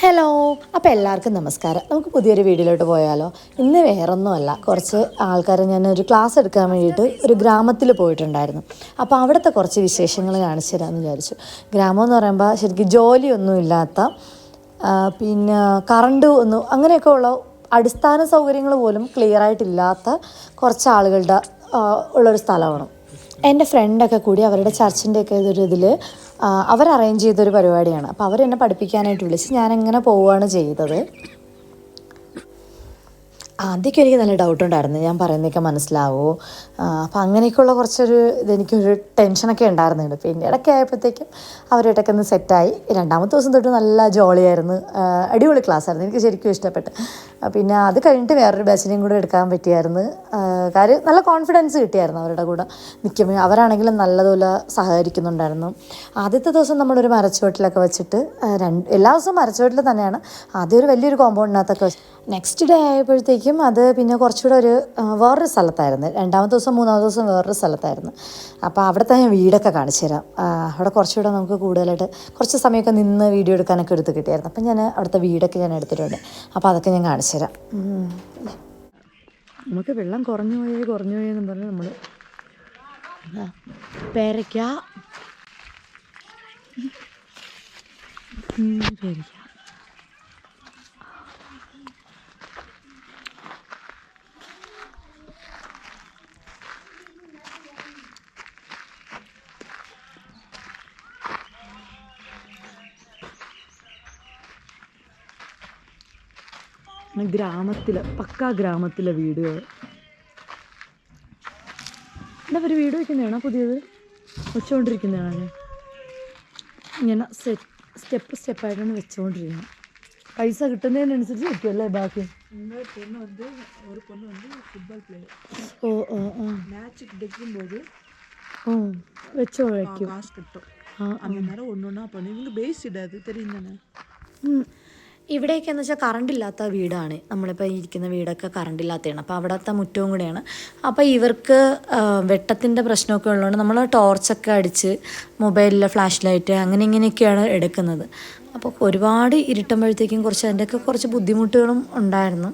Hello അപ്പോൾ എല്ലാവർക്കും നമസ്കാരം. നമുക്ക് പുതിയൊരു വീഡിയോയിലോട്ട് പോയാലോ? ഇന്ന് വേറൊന്നുമല്ല. കുറച്ച് ആൾക്കാരെ ഞാൻ ഒരു ക്ലാസ് എടുക്കാൻ വേണ്ടിയിട്ട് ഒരു ഗ്രാമത്തിൽ പോയിട്ടുണ്ടായിരുന്നു. അപ്പോൾ അവിടുത്തെ കുറച്ച് വിശേഷങ്ങൾ കാണിച്ചു തരാമെന്ന് വിചാരിച്ചു. ഗ്രാമം എന്ന് പറയുമ്പോൾ ശരിക്കും ജോലിയൊന്നുമില്ലാത്ത പിന്നെ കറണ്ട് ഒന്നും അങ്ങനെയൊക്കെ ഉള്ള അടിസ്ഥാന സൗകര്യങ്ങൾ പോലും ക്ലിയർ ആയിട്ടില്ലാത്ത കുറച്ച് ആളുകളുടെ ഉള്ളൊരു സ്ഥലമാണ്. എന്റെ ഫ്രണ്ടൊക്കെ കൂടി അവരുടെ ചർച്ചിന്റെയൊക്കെ ഒരു ഇതിൽ അവർ അറേഞ്ച് ചെയ്തൊരു പരിപാടിയാണ്. അപ്പോൾ അവരെന്നെ പഠിപ്പിക്കാനായിട്ട് വിളിച്ച് ഞാനങ്ങനെ പോവുകയാണ് ചെയ്തത്. ആദ്യമൊക്കെ എനിക്ക് നല്ല ഡൗട്ട് ഉണ്ടായിരുന്നു. ഞാൻ പറയുന്നതൊക്കെ മനസ്സിലാവോ? അപ്പോൾ അങ്ങനെയൊക്കെയുള്ള കുറച്ചൊരു ഇതെനിക്കൊരു ടെൻഷനൊക്കെ ഉണ്ടായിരുന്നുണ്ട്. പിന്നെ ഇടയ്ക്ക് ആയപ്പോഴത്തേക്കും അവരായിട്ടൊക്കെ ഒന്ന് സെറ്റായി രണ്ടാമത്തെ ദിവസം തൊട്ട് നല്ല ജോളിയായിരുന്നു അടിപൊളി ക്ലാസ് ആയിരുന്നു. എനിക്ക് ശരിക്കും ഇഷ്ടപ്പെട്ടു. പിന്നെ അത് കഴിഞ്ഞിട്ട് വേറൊരു ബാച്ചിനെയും കൂടെ എടുക്കാൻ പറ്റിയായിരുന്നു. കാര്യം നല്ല കോൺഫിഡൻസ് കിട്ടിയായിരുന്നു അവരുടെ കൂടെ. നിൽക്കുമ്പോൾ അവരാണെങ്കിലും നല്ലതുപോലെ സഹകരിക്കുന്നുണ്ടായിരുന്നു. ആദ്യത്തെ ദിവസം നമ്മളൊരു മരച്ചുവട്ടിലൊക്കെ വെച്ചിട്ട് രണ്ട് എല്ലാ ദിവസവും മരച്ചുവട്ടിൽ തന്നെയാണ്. ആദ്യം ഒരു വലിയൊരു കോമ്പൗണ്ടിനകത്തൊക്കെ വെച്ച് നെക്സ്റ്റ് ഡേ ആയപ്പോഴത്തേക്കും അത് പിന്നെ കുറച്ചുകൂടെ ഒരു വേറൊരു സ്ഥലത്തായിരുന്നു. രണ്ടാമത്തെ ദിവസം മൂന്നാമത്തെ ദിവസം വേറൊരു സ്ഥലത്തായിരുന്നു. അപ്പോൾ അവിടുത്തെ ഞാൻ വീടൊക്കെ കാണിച്ചു തരാം. അവിടെ കുറച്ചുകൂടെ നമുക്ക് കൂടുതലായിട്ട് കുറച്ച് സമയമൊക്കെ നിന്ന് വീഡിയോ എടുക്കാനൊക്കെ എടുത്ത് കിട്ടിയായിരുന്നു. അപ്പം ഞാൻ അവിടുത്തെ വീടൊക്കെ ഞാൻ എടുത്തിട്ടുണ്ട്. അപ്പോൾ അതൊക്കെ ഞാൻ കാണിച്ചു തരാം. നമുക്ക് വെള്ളം കുറഞ്ഞു പോയേ കുറഞ്ഞു പോയെന്ന് പറഞ്ഞ് നമ്മൾ പേരയ്ക്ക. പേരയ്ക്ക. ഗ്രാമത്തിലെ പക്കാ ഗ്രാമത്തിലെ വീടുകൾ എന്താ ഒരു വീട് വെക്കുന്നതാണോ പുതിയത് വെച്ചുകൊണ്ടിരിക്കുന്നതാണോ ഞാൻ ഇങ്ങനെ സെറ്റ് സ്റ്റെപ്പ് സ്റ്റെപ്പായിട്ടാണ് വെച്ചുകൊണ്ടിരിക്കുന്നത് പൈസ കിട്ടുന്നതിനനുസരിച്ച് വെക്കുമല്ലേ ബാക്കി இன்னொரு பொண்ணு வந்து ஒரு பொண்ணு வந்து ஃபுட்பால் பிளேயர் ഓ ഓ ഓ மேட்சுக்கு எடுக்கும்போது ഓ വെച്ചോ വയ്ക്കും காசு கட்டும் ആ அந்த நேரம் ஒன்று ஒன்றா பண்ணி இவங்க பேஸ் இடாது தெரியும் தானே ഉം. ഇവിടെയൊക്കെ എന്ന് വെച്ചാൽ കറണ്ട് ഇല്ലാത്ത വീടാണ്. നമ്മളിപ്പോൾ ഇരിക്കുന്ന വീടൊക്കെ കറണ്ട് ഇല്ലാത്തതാണ് അപ്പോൾ അവിടുത്തെ മുറ്റവും കൂടെയാണ്. അപ്പോൾ ഇവർക്ക് വെട്ടത്തിന്റെ പ്രശ്നമൊക്കെ ഉള്ളതുകൊണ്ട് നമ്മൾ ടോർച്ചൊക്കെ അടിച്ച് മൊബൈലിലെ ഫ്ലാഷ് ലൈറ്റ് അങ്ങനെ ഇങ്ങനെയൊക്കെയാണ് എടുക്കുന്നത്. അപ്പോൾ ഒരുപാട് ഇരുട്ടുമ്പോഴത്തേക്കും കുറച്ച് അതിന്റെയൊക്കെ കുറച്ച് ബുദ്ധിമുട്ടുകളും ഉണ്ടായിരുന്നു.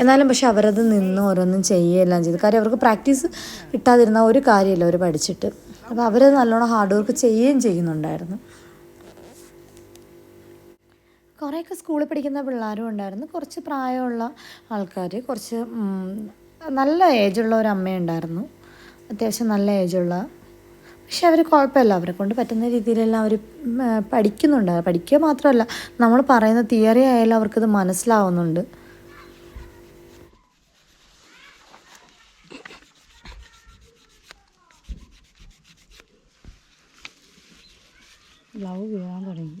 എന്നാലും പക്ഷെ അവരത് നിന്ന് ഓരോന്നും ചെയ്യുകയെല്ലാം ചെയ്തു. കാര്യം അവർക്ക് പ്രാക്ടീസ് കിട്ടാതിരുന്ന ഒരു കാര്യമില്ല അവർ പഠിച്ചിട്ട്. അപ്പോൾ അവർ നല്ലോണം ഹാർഡ് വർക്ക് ചെയ്യുകയും ചെയ്യുന്നുണ്ടായിരുന്നു. കുറേയൊക്കെ സ്കൂളിൽ പഠിക്കുന്ന പിള്ളേരും ഉണ്ടായിരുന്നു. കുറച്ച് പ്രായമുള്ള ആൾക്കാർ കുറച്ച് നല്ല ഏജുള്ള ഒരു അമ്മയുണ്ടായിരുന്നു അത്യാവശ്യം നല്ല ഏജുള്ള. പക്ഷെ അവർ കുഴപ്പമില്ല. അവരെ കൊണ്ട് പറ്റുന്ന രീതിയിലെല്ലാം അവർ പഠിക്കുന്നുണ്ട്. പഠിക്കുക മാത്രമല്ല നമ്മൾ പറയുന്ന തിയറി ആയാലും അവർക്കത് മനസ്സിലാവുന്നുണ്ട്. ലവ് വീഴാൻ തുടങ്ങി.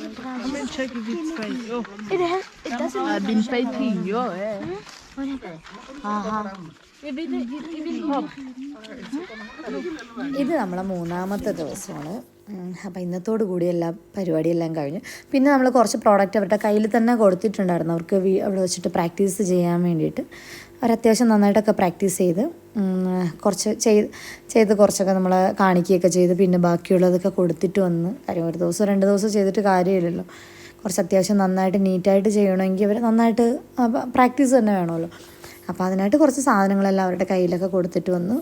I'm many check if it's fine. Oh, it has, it doesn't I've been fighting you, eh? ഇത് നമ്മളെ മൂന്നാമത്തെ ദിവസമാണ് അപ്പോൾ ഇന്നത്തോടു കൂടി എല്ലാ പരിപാടിയെല്ലാം കഴിഞ്ഞു പിന്നെ നമ്മൾ കുറച്ച് പ്രോഡക്റ്റ് അവരുടെ കയ്യിൽ തന്നെ കൊടുത്തിട്ടുണ്ടായിരുന്നു അവർക്ക് അവിടെ വെച്ചിട്ട് പ്രാക്ടീസ് ചെയ്യാൻ വേണ്ടിയിട്ട് അവർ അത്യാവശ്യം നന്നായിട്ടൊക്കെ പ്രാക്ടീസ് ചെയ്ത് കുറച്ച് ചെയ്ത് ചെയ്ത് കുറച്ചൊക്കെ നമ്മൾ കാണിക്കുകയൊക്കെ ചെയ്ത്. പിന്നെ ബാക്കിയുള്ളതൊക്കെ കൊടുത്തിട്ട് വന്ന് കാര്യം ഒരു ദിവസം രണ്ട് ദിവസം ചെയ്തിട്ട് കാര്യമില്ലല്ലോ. കുറച്ച് അത്യാവശ്യം നന്നായിട്ട് നീറ്റായിട്ട് ചെയ്യണമെങ്കിൽ അവർ നന്നായിട്ട് പ്രാക്ടീസ് തന്നെ വേണമല്ലോ. അപ്പോൾ അതിനായിട്ട് കുറച്ച് സാധനങ്ങളെല്ലാം അവരുടെ കയ്യിലൊക്കെ കൊടുത്തിട്ട് വന്നു.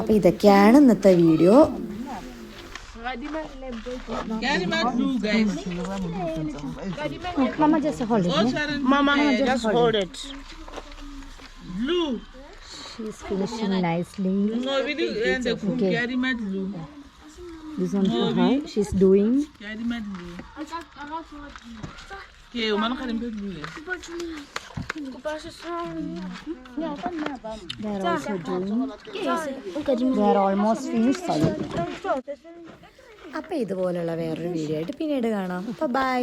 അപ്പോൾ ഇതൊക്കെയാണ് ഇന്നത്തെ video. Mama just hold it. Mama, just hold it. Blue. She's finishing nicely. Okay. This one for her. She's doing. Okay, umano ka rin ba blue eh? They are also doing. They are almost finished. Sorry. അപ്പോൾ ഇതുപോലുള്ള വേറൊരു video ആയിട്ട് പിന്നീട് കാണാം അപ്പോൾ by